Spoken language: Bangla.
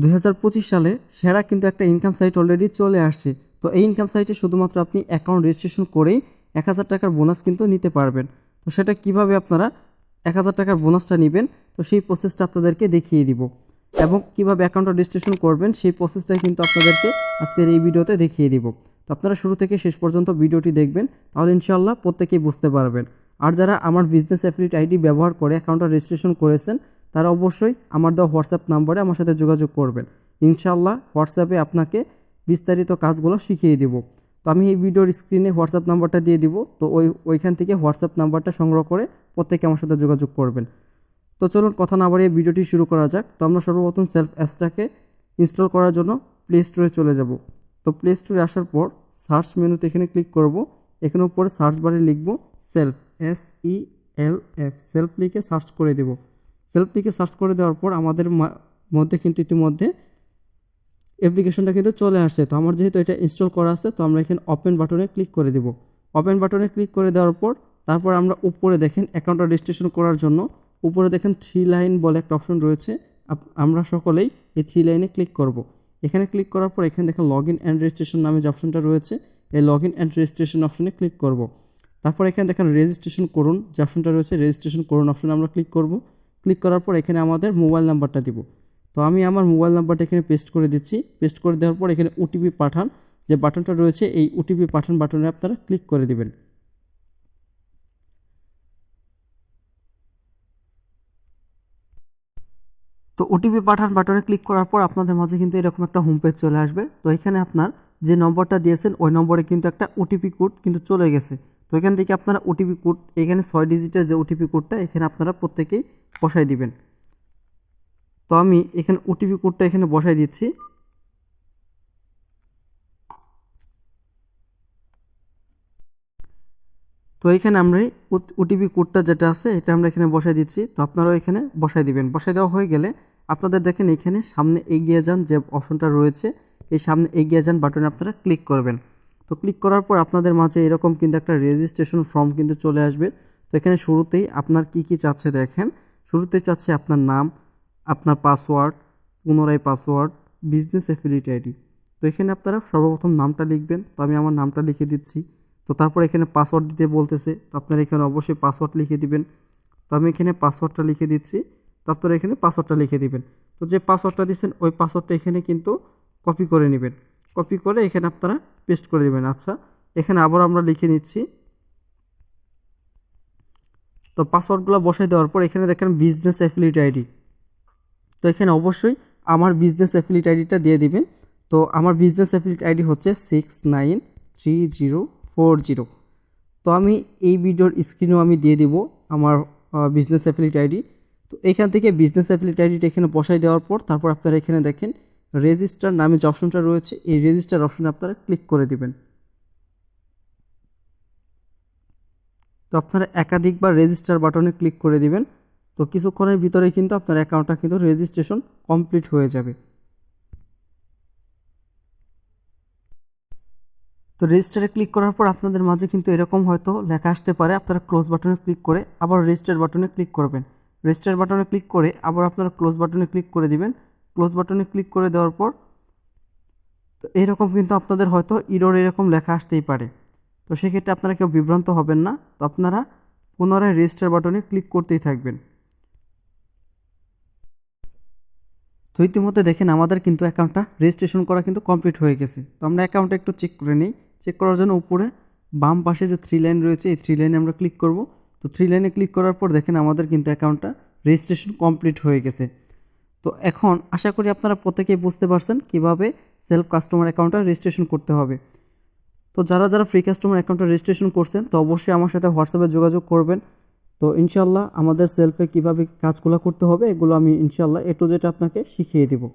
দু হাজার পঁচিশ সালে সেরা কিন্তু একটা ইনকাম সাইট অলরেডি চলে আসছে। তো এই ইনকাম সাইটে শুধুমাত্র আপনি অ্যাকাউন্ট রেজিস্ট্রেশন করেই এক হাজার টাকার বোনাস কিন্তু নিতে পারবেন। তো সেটা কীভাবে আপনারা এক হাজার টাকার বোনাসটা নেবেন, তো সেই প্রসেসটা আপনাদেরকে দেখিয়ে দিব। এবং কীভাবে অ্যাকাউন্টটা রেজিস্ট্রেশন করবেন, সেই প্রসেসটাই কিন্তু আপনাদেরকে আজকের এই ভিডিওতে দেখিয়ে দিব। তো আপনারা শুরু থেকে শেষ পর্যন্ত ভিডিওটি দেখবেন, তাহলে ইনশাল্লাহ প্রত্যেকেই বুঝতে পারবেন। আর যারা আমার বিজনেস অ্যাফিলিট আইডি ব্যবহার করে অ্যাকাউন্টটা রেজিস্ট্রেশন করেছেন তারা অবশ্যই আমার দেওয়া হোয়াটসঅ্যাপ নাম্বারে আমার সাথে যোগাযোগ করবেন। ইনশাল্লাহ হোয়াটসঅ্যাপে আপনাকে বিস্তারিত কাজগুলো শিখিয়ে দেব। তো আমি এই ভিডিওর স্ক্রিনে হোয়াটসঅ্যাপ নাম্বারটা দিয়ে দিব। তো ওই, ওইখান থেকে হোয়াটসঅ্যাপ নাম্বারটা সংগ্রহ করে প্রত্যেকে আমার সাথে যোগাযোগ করবেন। তো চলুন কথা না বাড়িয়ে ভিডিওটি শুরু করা যাক। তো আমরা সর্বপ্রথম সেলফ অ্যাপসটাকে ইনস্টল করার জন্য প্লে স্টোরে চলে যাব। তো প্লে স্টোরে আসার পর সার্চ মেনুতে এখানে ক্লিক করব। এখানে উপরে সার্চ বারে লিখব self S E L F self লিখে সার্চ করে দেব। সেলফ লিখে সার্চ করে দেওয়ার পর আমাদের মধ্যে কিন্তু ইতিমধ্যে অ্যাপ্লিকেশনটা কিন্তু চলে আসছে। তো আমার যেহেতু এটা ইনস্টল করা আছে, তো আমরা এখানে ওপেন বাটনে ক্লিক করে দেব। ওপেন বাটনে ক্লিক করে দেওয়ার পর তারপর আমরা উপরে দেখেন অ্যাকাউন্টটা রেজিস্ট্রেশন করার জন্য উপরে দেখেন থ্রি লাইন বলে একটা অপশন রয়েছে। আমরা সকলেই এই থ্রি লাইনে ক্লিক করব। এখানে ক্লিক করার পর এখানে দেখেন লগ ইন অ্যান্ড রেজিস্ট্রেশন নামে যে অপশনটা রয়েছে, এই লগ ইন অ্যান্ড রেজিস্ট্রেশন অপশনে ক্লিক করব। তারপর এখানে দেখেন রেজিস্ট্রেশন করুন, যে অপশনটা রয়েছে রেজিস্ট্রেশন করুন অপশনে আমরা ক্লিক করব। ক্লিক করার পর এখানে আমাদের মোবাইল নাম্বারটা দিব। তো আমি আমার মোবাইল নাম্বারটা এখানে পেস্ট করে দিচ্ছি। পেস্ট করে দেওয়ার পর এখানে ওটিপি পাঠান। যে বাটনটা রয়েছে, এই ওটিপি পাঠান বাটনে আপনারা ক্লিক করে দিবেন। তো ওটিপি পাঠান বাটনে ক্লিক করার পর আপনাদের মাঝে কিন্তু এরকম একটা হোম পেজ চলে আসবে। তো এখানে আপনার যে নম্বরটা দিয়েছেন, ওই নম্বরে কিন্তু একটা ওটিপি কোড কিন্তু চলে গেছে। তো এখান থেকে আপনারা ওটিপি কোড এখানে ছয় ডিজিটের যে ওটিপি কোডটা এখানে আপনারা প্রত্যেকেই বসাই দিবেন। তো আমি এখানে ওটিপি কোডটা এখানে বসাই দিচ্ছি। তো এখানে আমরা ওটিপি কোডটা যেটা আছে, এটা আমরা এখানে বসাই দিচ্ছি। তো আপনারাও এখানে বসাই দিবেন। বসাই দেওয়া হয়ে গেলে আপনাদের দেখেন এখানে সামনে এগিয়ে যান যে অপশনটা রয়েছে। এই সামনে এগিয়ে যান বাটনে আপনারা ক্লিক করবেন। তো ক্লিক করার পর আপনাদের মাঝে এরকম কিন্তু একটা রেজিস্ট্রেশন ফর্ম কিন্তু চলে আসবে। তো এখানে শুরুতেই আপনার কি কি চাচ্ছে দেখেন। শুরুতেই চাচ্ছে আপনার নাম, আপনার পাসওয়ার্ড পুনরায় পাসওয়ার্ড বিজনেস অ্যাফিলিট আইডি তো এখানে আপনারা সর্বপ্রথম নামটা লিখবেন। তো আমি আমার নামটা লিখে দিচ্ছি। তো তারপর এখানে পাসওয়ার্ড দিতে বলতেছে। তো আপনারা এখানে অবশ্যই পাসওয়ার্ড লিখে দিবেন। তো আমি এখানে পাসওয়ার্ডটা লিখে দিচ্ছি। তো আপনারা এখানে পাসওয়ার্ডটা লিখে দিবেন। তো যে পাসওয়ার্ডটা দিচ্ছেন, ওই পাসওয়ার্ডটা এখানে কিন্তু কপি করে নেবেন। কপি করে এখানে আপনারা পেস্ট করে দেবেন। আচ্ছা এখানে আবার আমরা লিখে নিচ্ছি। তো পাসওয়ার্ডগুলো বসাই দেওয়ার পর এখানে দেখেন বিজনেস অ্যাফিলিট আইডি তো এখানে অবশ্যই আমার বিজনেস অ্যাফিলিট আইডিটা দিয়ে দিবেন। তো আমার বিজনেস অ্যাফিলিট আইডি হচ্ছে six nine three zero four zero তো আমি এই ভিডিওর স্ক্রিনেও আমি দিয়ে দিব আমার বিজনেস অ্যাফিলিট আইডি তো এখান থেকে বিজনেস অ্যাফিলিট আইডিটা এখানে বসাই দেওয়ার পর তারপর আপনারা এখানে দেখেন রেজিস্টার নামে যে অপশনটা রয়েছে, এই রেজিস্টার অপশনে আপনারা ক্লিক করে দিবেন। তো আপনারা একাধিকবার রেজিস্টার বাটনে ক্লিক করে দিবেন। তো কিছুক্ষণের ভিতরে কিন্তু আপনার অ্যাকাউন্টটা কিন্তু রেজিস্ট্রেশন কমপ্লিট হয়ে যাবে। তো রেজিস্টারে ক্লিক করার পর আপনাদের মাঝে কিন্তু এরকম হয়তো লেখা আসতে পারে। আপনারা ক্লোজ বাটনে ক্লিক করে আবার রেজিস্টার বাটনে ক্লিক করবেন। রেজিস্টার বাটনে ক্লিক করে আবার আপনারা ক্লোজ বাটনে ক্লিক করে দিবেন। ক্লোজ বাটনে ক্লিক করে দেওয়ার পর, তো এরকম কিন্তু আপনাদের হয়তো ইরোর এরকম লেখা আসতেই পারে। তো সেক্ষেত্রে আপনারা কেউ বিভ্রান্ত হবেন না, তো আপনারা পুনরায় রেজিস্টার বাটনে ক্লিক করতেই থাকবেন। তো ইতিমধ্যে দেখেন আমাদের কিন্তু অ্যাকাউন্টটা রেজিস্ট্রেশন করা কিন্তু কমপ্লিট হয়ে গেছে। তো আমরা অ্যাকাউন্টটা একটু চেক করে নিই। চেক করার জন্য উপরে বাম পাশে যে থ্রি লাইন রয়েছে, এই থ্রি লাইনে আমরা ক্লিক করব। তো থ্রি লাইনে ক্লিক করার পর দেখেন আমাদের কিন্তু অ্যাকাউন্টটা রেজিস্ট্রেশন কমপ্লিট হয়ে গেছে। তো এখন আশা করি আপনারা প্রত্যেকেই বুঝতে পারছেন কীভাবে সেলফ কাস্টমার অ্যাকাউন্টটা রেজিস্ট্রেশন করতে হবে। তো যারা যারা ফ্রি কাস্টমার অ্যাকাউন্টটা রেজিস্ট্রেশন করছেন, তো অবশ্যই আমার সাথে হোয়াটসঅ্যাপে যোগাযোগ করবেন। তো ইনশাল্লাহ আমাদের সেলফে কীভাবে কাজগুলো করতে হবে, এগুলো আমি ইনশাল্লাহ এ টু জেড আপনাকে শিখিয়ে দেবো।